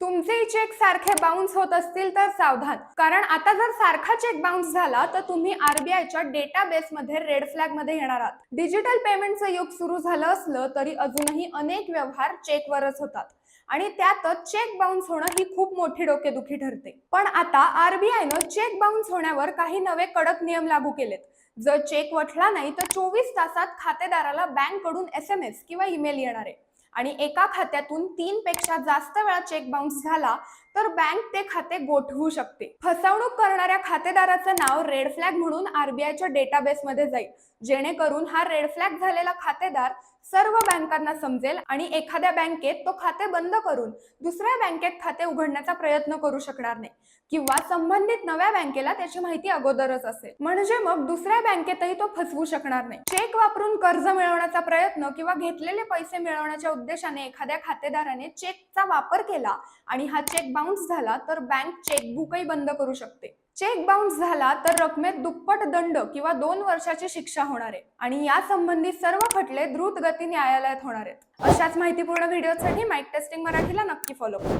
तुमचे चेक सारखे बाउन्स होत असतील तर सावधान. कारण आता जर सारखा चेक बाउन्स झाला तर तुम्ही आरबीआयच्या डेटाबेस मध्ये रेड फ्लॅगमध्ये येणार आहात. डिजिटल पेमेंटचं युग सुरू झालं असलं तरी अजूनही अनेक व्यवहार चेकवरच होतात. आणि त्यातच चेक बाउन्स होणं ही खूप मोठी डोकेदुखी ठरते. पण आता आरबीआयनं चेक बाउन्स होण्यावर काही नवे कडक नियम लागू केलेत. जर चेक वठला नाही तर चोवीस तासात खातेदाराला बँककडून एस एम एस किंवा ईमेल येणार. आहे आणि एका खात्यातून तीन पेक्षा जास्त वेळा चेक बाउन्स झाला तर बँक ते खाते गोठवू शकते. फसवणूक करणाऱ्या खातेदाराचं नाव रेड फ्लॅग म्हणून आरबीआयच्या डेटाबेसमध्ये जाईल. जेणेकरून हा रेड फ्लॅग झालेला खातेदार सर्व बँकांना समजेल आणि एखाद्या बँकेत तो खाते बंद करून दुसऱ्या बँकेत खाते उघडण्याचा प्रयत्न करू शकणार नाही. किंवा संबंधित नव्या बँकेला त्याची माहिती अगोदरच असेल. म्हणजे मग दुसऱ्या बँकेतही तो फसवू शकणार नाही. चेक वापरून कर्ज मिळवण्याचा प्रयत्न किंवा घेतलेले पैसे मिळवण्याच्या उद्देशाने एखाद्या खातेदाराने चेकचा वापर केला आणि हा चेक बाउन्स झाला तर बँक चेकबुकही बंद करू शकते. चेक बाउन्स झाला तर रकमेत दुप्पट दंड किंवा दोन वर्षाची शिक्षा होणार आहे. आणि या संबंधी सर्व खटले द्रुत गती न्यायालयात होणार आहेत. अशाच माहितीपूर्ण व्हिडिओसाठी माईक टेस्टिंग मराठीला नक्की फॉलो करा.